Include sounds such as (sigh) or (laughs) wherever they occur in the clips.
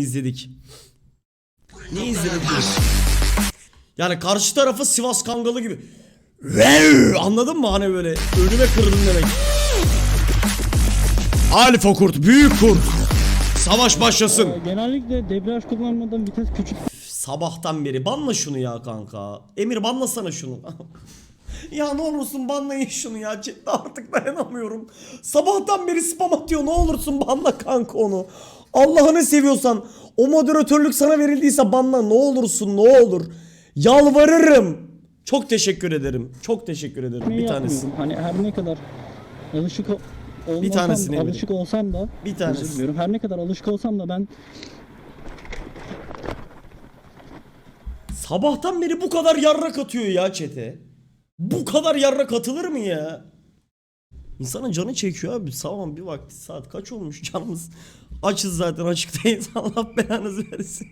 izledik. Ne izledik? Yani karşı tarafı Sivas Kangalı gibi. Vev! Anladın mı hani böyle önüme kırdım demek. Alfa kurt, büyük kurt. Savaş başlasın. Genellikle debriyaj kullanmadan vites küçük Sabahtan beri banla şunu ya kanka. Emir banlasana şunu. (laughs) ya ne olursun banlayın şunu ya. Cidden artık dayanamıyorum. Sabahtan beri spam atıyor. Ne olursun banla kanka onu. Allah'ını seviyorsan o moderatörlük sana verildiyse banla ne olursun ne olur. Yalvarırım. Çok teşekkür ederim. Çok teşekkür ederim. bir Bir tanesi. Hani her ne kadar alışık ol- olmasam, tanesini eminim. alışık olsam da Bir tanesi. Her ne kadar alışık olsam da ben Sabahtan beri bu kadar yarrak atıyor ya çete. Bu kadar yarrak atılır mı ya? İnsanın canı çekiyor abi. Sabah bir vakti saat kaç olmuş canımız. Açız zaten açıktayız. (laughs) Allah belanızı versin.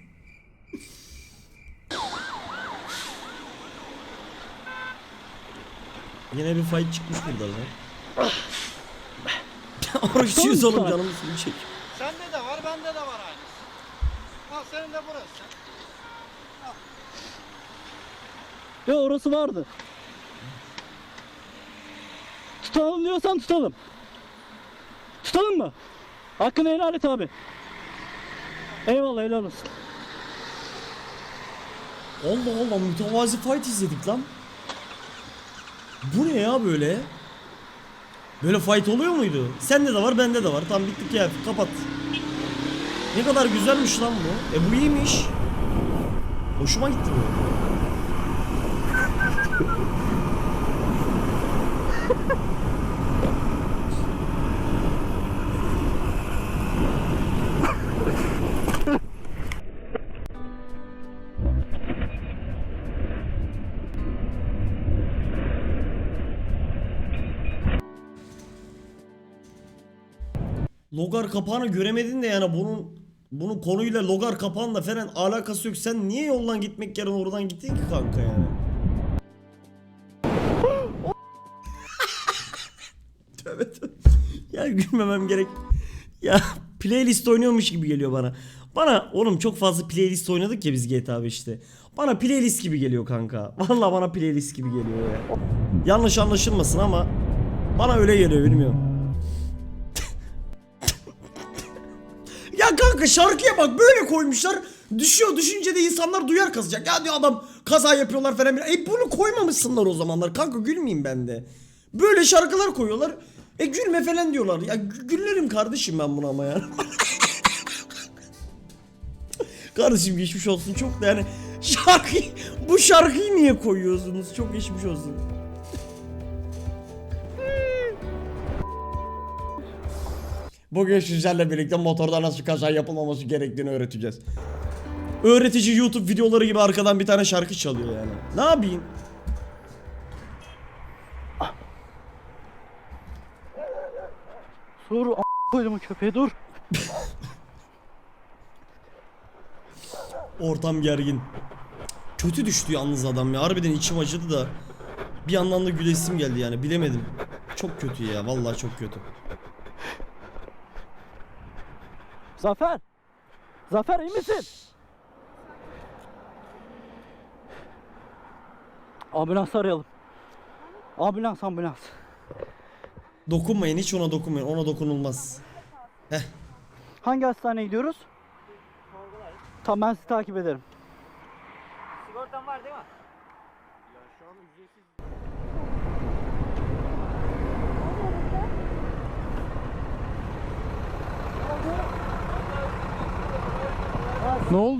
Yine bir fight çıkmış burada lan. (laughs) Oruçluyuz oğlum canımız suyu çekiyor. Sende de var, bende de var aynı. Al senin de burası. ya orası vardı. Tutalım diyorsan tutalım. Tutalım mı? Hakkını helal et abi. Eyvallah helal olsun. Allah Allah mütevazi fight izledik lan. Bu ne ya böyle? Böyle fight oluyor muydu? Sende de var bende de var. Tam bittik ya kapat. Ne kadar güzelmiş lan bu. E bu iyiymiş. Hoşuma gitti bu. Logar kapağını göremedin de yani bunun bunun konuyla logar kapağınla falan alakası yok. Sen niye yoldan gitmek yerine oradan gittin ki kanka yani? tövbe tövbe. Ya gülmemem gerek. Ya playlist oynuyormuş gibi geliyor bana. Bana oğlum çok fazla playlist oynadık ya biz GTA 5'te. Bana playlist gibi geliyor kanka. Vallahi bana playlist gibi geliyor ya. Yanlış anlaşılmasın ama bana öyle geliyor bilmiyorum. Kanka şarkıya bak böyle koymuşlar. Düşüyor düşünce de insanlar duyar kazacak. Ya diyor adam kaza yapıyorlar falan. E bunu koymamışsınlar o zamanlar. Kanka gülmeyeyim ben de. Böyle şarkılar koyuyorlar. E gülme falan diyorlar. Ya gü- güllerim kardeşim ben buna ama ya. (laughs) kardeşim geçmiş olsun çok da yani şarkı bu şarkıyı niye koyuyorsunuz? Çok geçmiş olsun. Bugün sizlerle birlikte motorda nasıl kaza yapılmaması gerektiğini öğreteceğiz. Öğretici YouTube videoları gibi arkadan bir tane şarkı çalıyor yani. Ne yapayım? Dur a- koydum köpeğe dur. Ortam gergin. Kötü düştü yalnız adam ya. Harbiden içim acıdı da. Bir yandan da gülesim geldi yani. Bilemedim. Çok kötü ya. Vallahi çok kötü. Zafer. Zafer iyi misin? Ambulans arayalım. Ambulans ambulans. Dokunmayın. Hiç ona dokunmayın. Ona dokunulmaz. Hangi hastaneye gidiyoruz? Tamam ben sizi takip ederim. Sigortan var değil mi? Ne oldu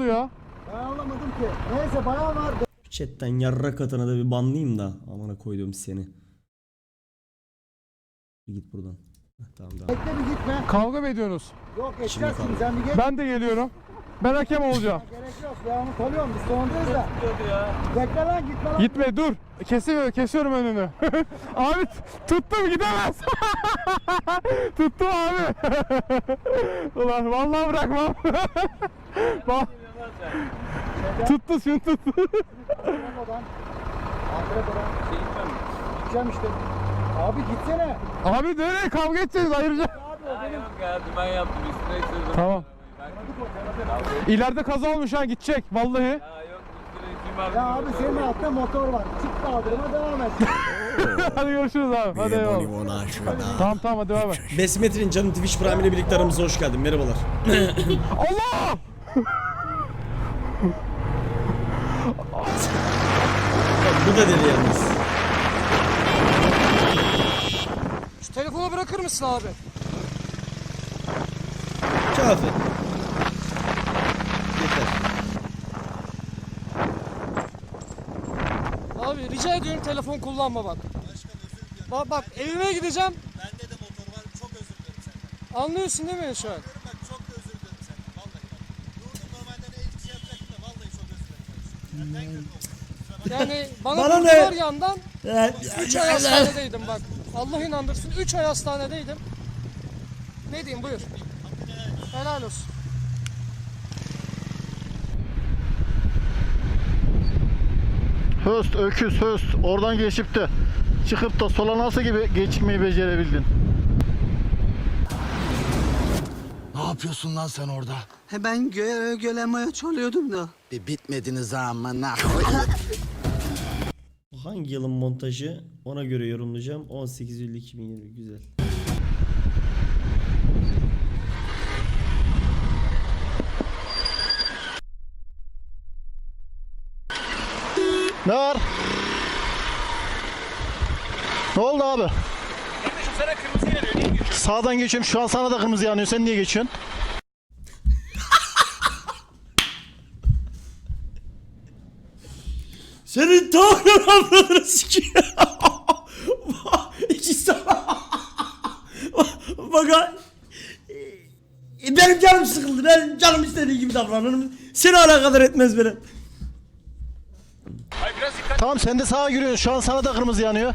ya? Ben anlamadım ki. Neyse bayağı var. Chatten yarra katına da bir banlayayım da. Amına koydum seni. Bir git buradan. Heh, Tamam tamam. Bekle bir gitme. Kavga mı ediyorsunuz? Yok şimdi sen bir geç. Ben de geliyorum. Ben hakem olacağım. Gerek yok ya onu tanıyorum biz sonundayız da. Bekle lan gitme lan. Gitme dur. Kesiyorum, kesiyorum önünü. (laughs) abi tuttum gidemez. (laughs) tuttum abi. (laughs) Ulan vallahi bırakmam. Bak. tuttu şunu tuttu. Şey gitmem? Gideceğim işte. Abi gitsene. abi nereye kavga edeceğiz ayrıca. Abi o benim. Yok ya ben yaptım üstüne. Tamam. İleride kaza olmuş ha gidecek vallahi. Ya abi senin altta motor var. Çık kaldırıma devam et. (laughs) hadi görüşürüz abi. Hadi eyvallah. Tamam tamam hadi bay bay. Besmetrin canım Twitch Prime ile birlikte aramıza hoş geldin. Merhabalar. (laughs) Allah! Bu da deli yalnız. Şu telefonu bırakır mısın abi? Kafi. Yeter. Abi rica ediyorum telefon kullanma bak. Bak bak evime gideceğim. Bende de motor var. Çok özür dilerim senden. Anlıyorsun değil mi şu an? Bak çok da özür dilerim senden. Vallahi bak. Durdum normalde ne hiçbir şey yapacaktım da vallahi çok özür dilerim. Ben kötü oldum. Yani bana, Bana ne? vurdular yandan 3 ay hastanedeydim bak. Allah inandırsın 3 ay hastanedeydim. Ne diyeyim buyur. Helal olsun. Höst, öküz, höst. Oradan geçip de çıkıp da sola nasıl gibi geçmeyi becerebildin? Yapıyorsun lan sen orada? He ben göğe gölemeye çalıyordum da. Bir bitmediniz amına. (laughs) Hangi yılın montajı? Ona göre yorumlayacağım. 18 Eylül 2020 güzel. Ne var? Ne oldu abi? Sağdan geçiyorum. Şu an sana da kırmızı yanıyor. Sen niye geçiyorsun? Senin Tanrı avradını sikiyor. (laughs) İki sana. (laughs) Bak. E, Benim canım sıkıldı. Ben canım istediği gibi davranırım. Seni alakadar etmez beni. Tamam sen de sağa giriyorsun. Şu an sana da kırmızı yanıyor.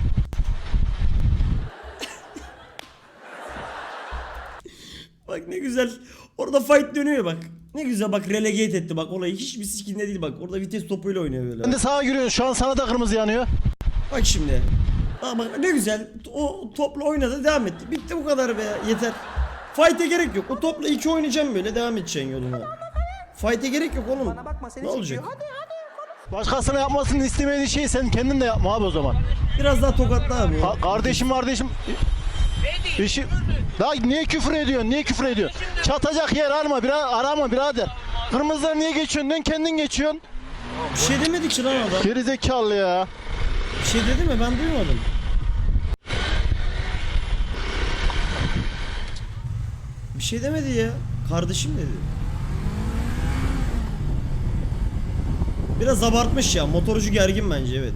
Bak ne güzel. Orada fight dönüyor bak. Ne güzel bak relegate etti bak olayı hiçbir sikinde değil bak. Orada vites topuyla oynuyor böyle. Sen de sağa giriyorsun. Şu an sana da kırmızı yanıyor. Bak şimdi. Aa bak ne güzel. O topla oynadı devam etti. Bitti bu kadar be yeter. Fight'e gerek yok. O topla iki oynayacağım böyle devam edeceksin yoluna. Fight'e gerek yok oğlum. ne olacak? Başkasına yapmasını istemediğin şeyi sen kendin de yapma abi o zaman. Biraz daha tokatla abi. Ka- kardeşim kardeşim. İşi... Daha niye küfür ediyorsun? Niye küfür ediyorsun? Çatacak yer arama, bira arama birader. Kırmızılar niye geçiyorsun? Dön kendin geçiyorsun. Bir şey demedik ki lan adam. Geri zekalı ya. Bir şey dedi mi ben duymadım. Bir şey demedi ya. Kardeşim dedi. Biraz abartmış ya. Motorcu gergin bence evet.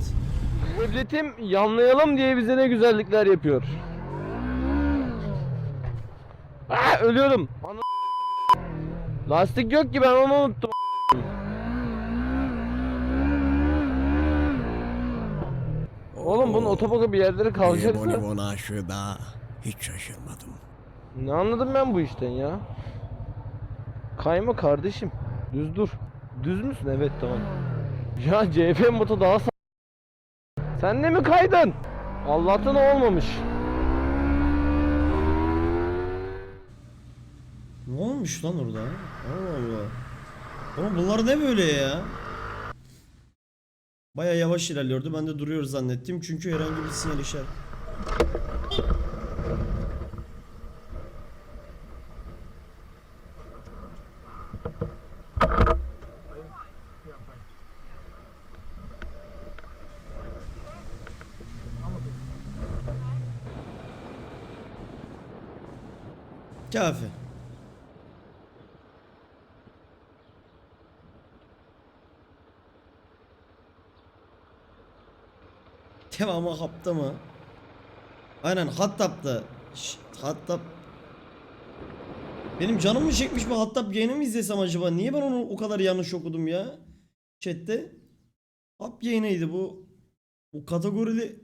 Devletim yanlayalım diye bize ne güzellikler yapıyor. Aa, ölüyorum. Ana- Lastik yok ki ben onu unuttum. Oğlum bunun otoboka bir yerleri kalacaksa. Ona şurada hiç şaşırmadım. Ne anladım ben bu işten ya? Kayma kardeşim. Düz dur. Düz müsün? Evet tamam. Ya CF moto daha Sen de mi kaydın? Allah'tan olmamış. Ne olmuş lan orada? Allah Allah. Oğlum bunlar ne böyle ya? Baya yavaş ilerliyordu. Ben de duruyor zannettim. Çünkü herhangi bir sinyal işaret. Kafi. Devamı hapta mı? Aynen Hattab'da. Ş- Hattab. Benim canım mı çekmiş bu Hattab yayını mı izlesem acaba? Niye ben onu o kadar yanlış okudum ya? Chat'te. Hap yayınıydı bu. Bu kategorili.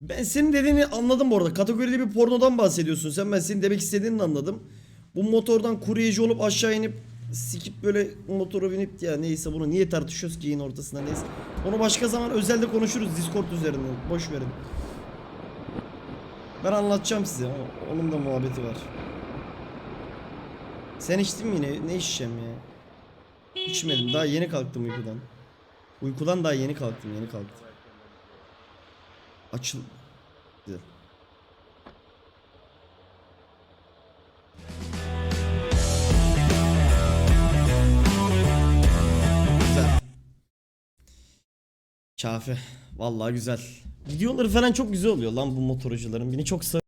Ben senin dediğini anladım bu arada. Kategorili bir pornodan bahsediyorsun sen. Ben senin demek istediğini anladım. Bu motordan kuryeci olup aşağı inip sikip böyle motora binip ya neyse bunu niye tartışıyoruz ki yayın ortasında neyse. Onu başka zaman özelde konuşuruz Discord üzerinden. Boş verin. Ben anlatacağım size. Onun da muhabbeti var. Sen içtin mi yine? Ne içeceğim ya? İçmedim. Daha yeni kalktım uykudan. Uykudan daha yeni kalktım. Yeni kalktım. Açıl. Güzel. Kafi. Vallahi güzel. Videoları falan çok güzel oluyor lan bu motorcuların. Beni çok sarıyor.